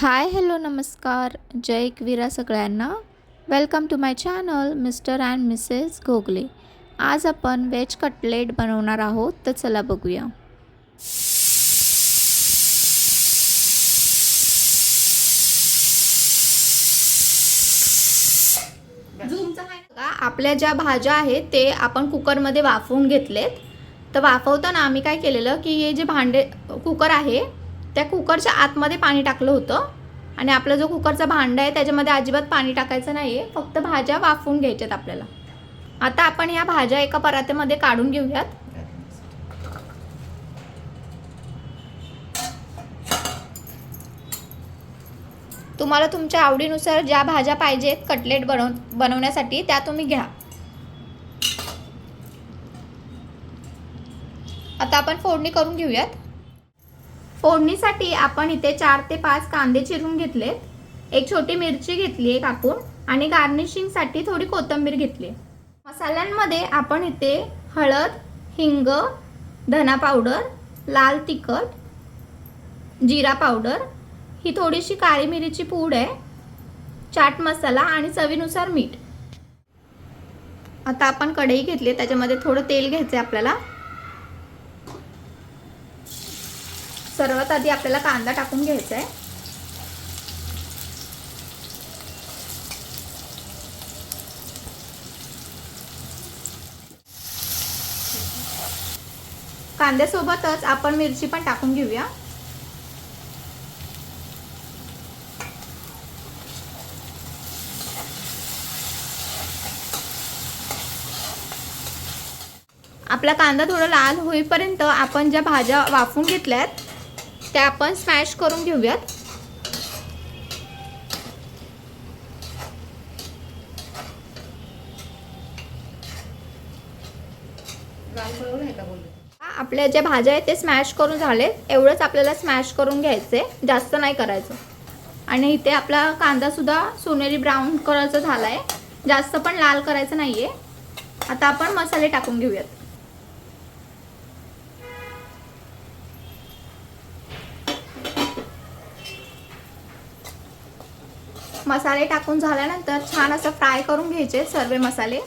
Hi hello नमस्कार. जय एकवीरा सगळ्यांना. Welcome to my channel mister and missus Gogle आज आपण वेज कटलेट बनवणार आहोत तर चला बघूया. आपल्या ज्या भाज्या आहेत ते आपण कुकरमध्ये वाफवून घेतलेत. तर वाफवताना आम्ही काय केलेलं की हे जे भांडे कुकर आहे त्या कुकरच्या आतमध्ये पाणी टाकलं होतं. आणि आपला जो कुकरचा भांडा आहे त्याच्यामध्ये अजिबात पाणी टाकायचं नाही आहे फक्त भाज्या वाफवून घ्यायच्यात आपल्याला. आता आपण ह्या भाज्या एका परात्यामध्ये काढून घेऊयात. तुम्हाला तुमच्या आवडीनुसार ज्या भाज्या पाहिजेत कटलेट बनव बनवण्यासाठी त्या तुम्ही घ्या. आता आपण फोडणी करून घेऊयात. फोडणीसाठी आपण इथे चार ते पाच कांदे चिरून घेतलेत एक छोटी मिरची घेतली आहे कापून आणि गार्निशिंगसाठी थोडी कोथिंबीर घेतली. मसाल्यांमध्ये आपण इथे हळद हिंग धना पावडर लाल तिखट जिरा पावडर ही थोडीशी काळी मिरीची पूड आहे चाट मसाला आणि चवीनुसार मीठ. आता आपण कढई घेतली त्याच्यामध्ये थोडं तेल घ्यायचं आहे आपल्याला. सर्वात आधी आपल्याला कांदा टाकून घ्यायचा आहे कांद्यासोबतच आपण मिरची पण टाकून घेऊया. आपला कांदा थोडा लाल होईपर्यंत आपण ज्या भाज्या वाफून घेतल्यात त्या आपण स्मॅश करून घेऊयात. आपल्या ज्या भाज्या आहेत ते स्मॅश करून झाले. एवढंच आपल्याला स्मॅश करून घ्यायचे जास्त नाही करायचं. आणि इथे आपला कांदा सुद्धा सोनेरी ब्राऊन कलरचा झाला आहे जास्त पण लाल करायचं नाही आहे आता आपण मसाले टाकून घेऊयात. मसाले टाकून झाल्यानंतर छान असं फ्राय करून घ्यायचे सर्व मसाले.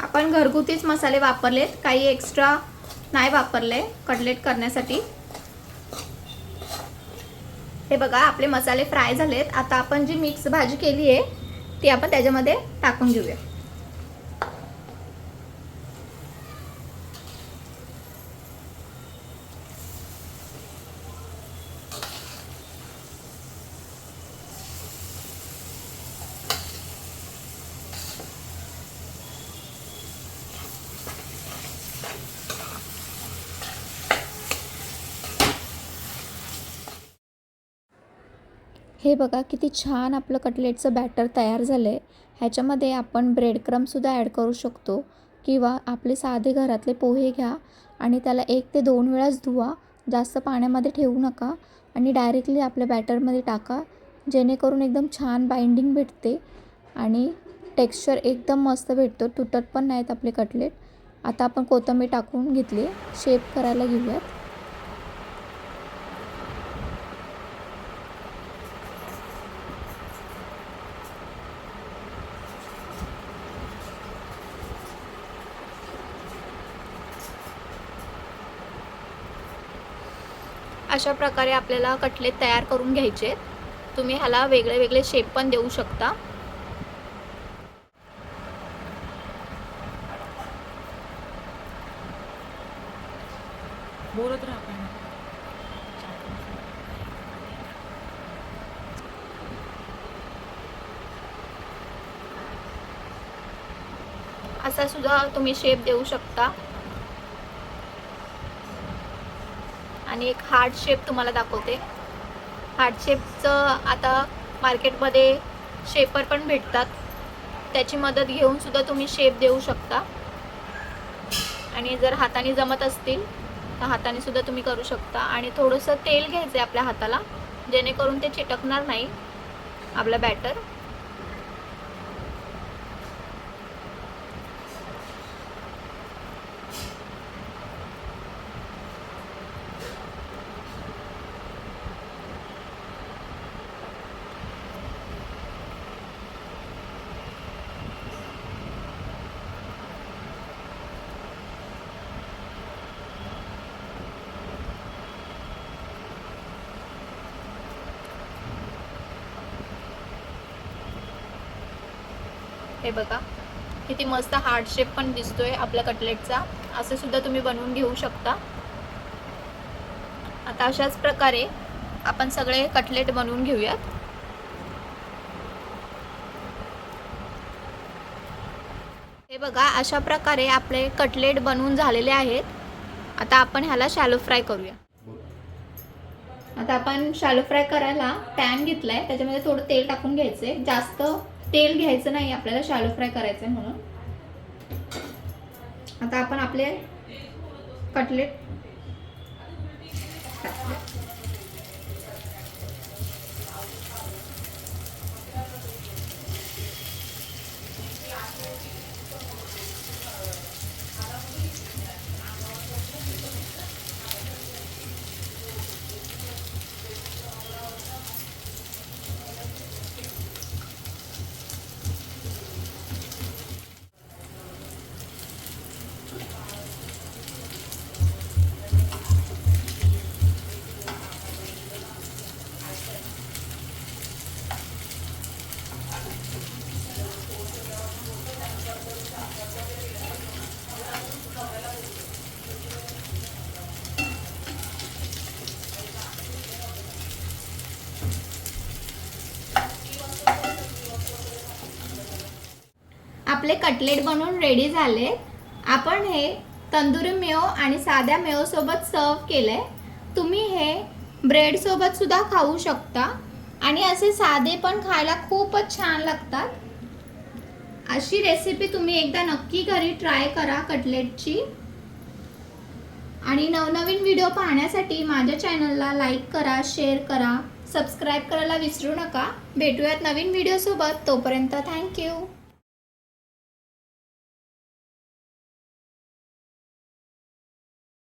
आपण घरगुतीच मसाले वापरलेत काही एक्स्ट्रा नाही वापरले कटलेट करण्यासाठी. हे बघा आपले मसाले फ्राय झालेत. आता आपण जी मिक्स भाजी केली आहे ती आपण त्याच्यामध्ये टाकून घेऊया. हे बघा किती छान आपलं कटलेटचं बॅटर तयार झालं आहे. ह्याच्यामध्ये आपण ब्रेड क्रमसुद्धा ॲड करू शकतो. किंवा आपले साधे घरातले पोहे घ्या आणि त्याला एक ते दोन वेळाच धुवा. जास्त पाण्यामध्ये ठेवू नका आणि डायरेक्टली आपल्या बॅटरमध्ये टाका. जेणेकरून एकदम छान बाइंडिंग भेटते आणि टेक्स्चर एकदम मस्त भेटतो. तुटत पण नाहीत आपले कटलेट. आता आपण कोथिंबीर टाकून घेतली. शेप करायला घेऊयात. अशा प्रकारे आपल्याला कटलेट तयार करून घ्यायचे. तुम्ही ह्याला वेगळे वेगळे शेप पण देऊ शकता. बोलत राहा असा सुद्धा तुम्ही शेप देऊ शकता. आणि एक हार्ट शेप तुम्हाला दाखवते. हार्ट शेपचं आता मार्केटमध्ये शेपर पण भेटतात. त्याची मदत घेऊनसुद्धा तुम्ही शेप देऊ शकता. आणि जर हाताने जमत असतील तर हाताने सुद्धा तुम्ही करू शकता. आणि थोडंसं तेल घ्यायचं आहे आपल्या हाताला जेणेकरून ते चिटकणार नाही आपलं बॅटर. हे बघा. किती मस्त हार्ड शेप पण दिसतोय आपल्या कटलेटचा असं सुद्धा तुम्ही बनवून घेऊ शकता. आता अशाच प्रकारे आपण सगळे कटलेट बनवून घेऊयात. हे बघा अशा प्रकारे आपले कटलेट बनवून झालेले आहेत. आता आपण ह्याला शॅलो फ्राय करूया. आता आपण शॅलो फ्राय करायला पॅन घेतलाय. त्याच्यामध्ये थोडं तेल टाकून घ्यायचंय. जास्त तेल घ्यायचं नाही आपल्याला शॅलो फ्राय करायचंय म्हणून. आता आपण आपले कटलेट आपले कटलेट बनवून रेडी झाले आपण हे तंदुरी मेव आणि साध्या मेवसोबत सोबत सर्व केलंय. तुम्ही हे ब्रेड सोबत सुद्धा खाऊ शकता. आणि असे साधे पण खायला खूपच छान लागतात. अशी रेसिपी तुम्ही एकदा नक्की घरी ट्राय करा कटलेटची. आणि नवनवीन व्हिडिओ पाहण्यासाठी माझ्या चॅनलला लाईक करा शेअर करा सबस्क्राईब करायला विसरू नका. भेटूयात नवीन व्हिडिओसोबत तोपर्यंत थँक्यू